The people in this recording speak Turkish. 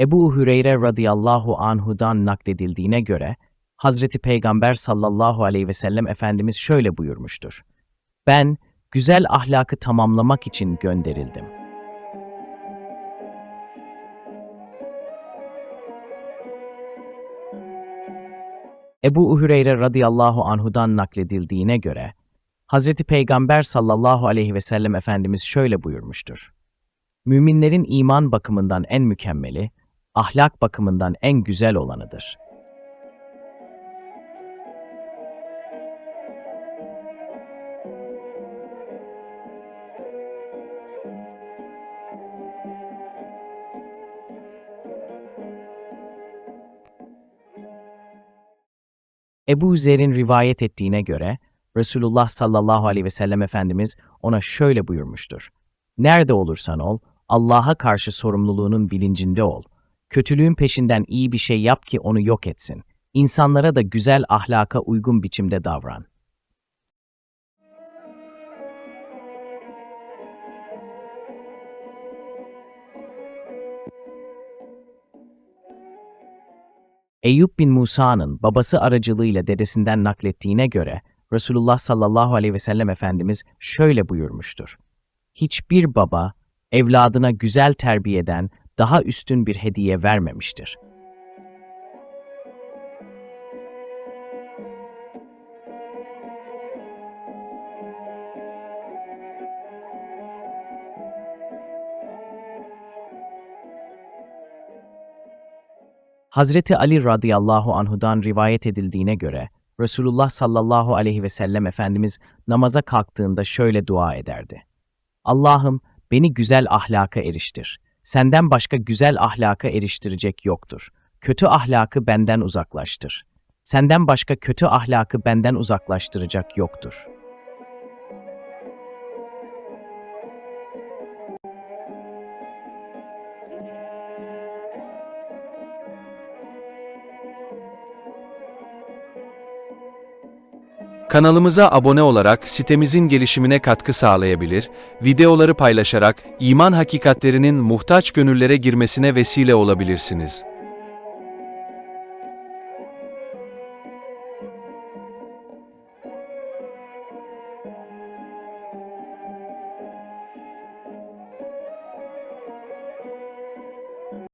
Ebu Hüreyre radıyallahu anhudan nakledildiğine göre, Hazreti Peygamber sallallahu aleyhi ve sellem Efendimiz şöyle buyurmuştur. Ben, güzel ahlakı tamamlamak için gönderildim. Ebu Hüreyre radıyallahu anhudan nakledildiğine göre, Hazreti Peygamber sallallahu aleyhi ve sellem Efendimiz şöyle buyurmuştur. Müminlerin iman bakımından en mükemmeli, ahlak bakımından en güzel olanıdır. Ebu Zer'in rivayet ettiğine göre, Resulullah sallallahu aleyhi ve sellem Efendimiz ona şöyle buyurmuştur. Nerede olursan ol, Allah'a karşı sorumluluğunun bilincinde ol. Kötülüğün peşinden iyi bir şey yap ki onu yok etsin. İnsanlara da güzel ahlaka uygun biçimde davran. Eyüp bin Musa'nın babası aracılığıyla dedesinden naklettiğine göre Resulullah sallallahu aleyhi ve sellem Efendimiz şöyle buyurmuştur. Hiçbir baba evladına güzel terbiyeden daha üstün bir hediye vermemiştir. Hazreti Ali radıyallahu anhudan rivayet edildiğine göre Resulullah sallallahu aleyhi ve sellem Efendimiz namaza kalktığında şöyle dua ederdi. Allah'ım beni güzel ahlaka eriştir. Senden başka güzel ahlaka eriştirecek yoktur. Kötü ahlakı benden uzaklaştır. Senden başka kötü ahlakı benden uzaklaştıracak yoktur. Kanalımıza abone olarak sitemizin gelişimine katkı sağlayabilir, videoları paylaşarak iman hakikatlerinin muhtaç gönüllere girmesine vesile olabilirsiniz.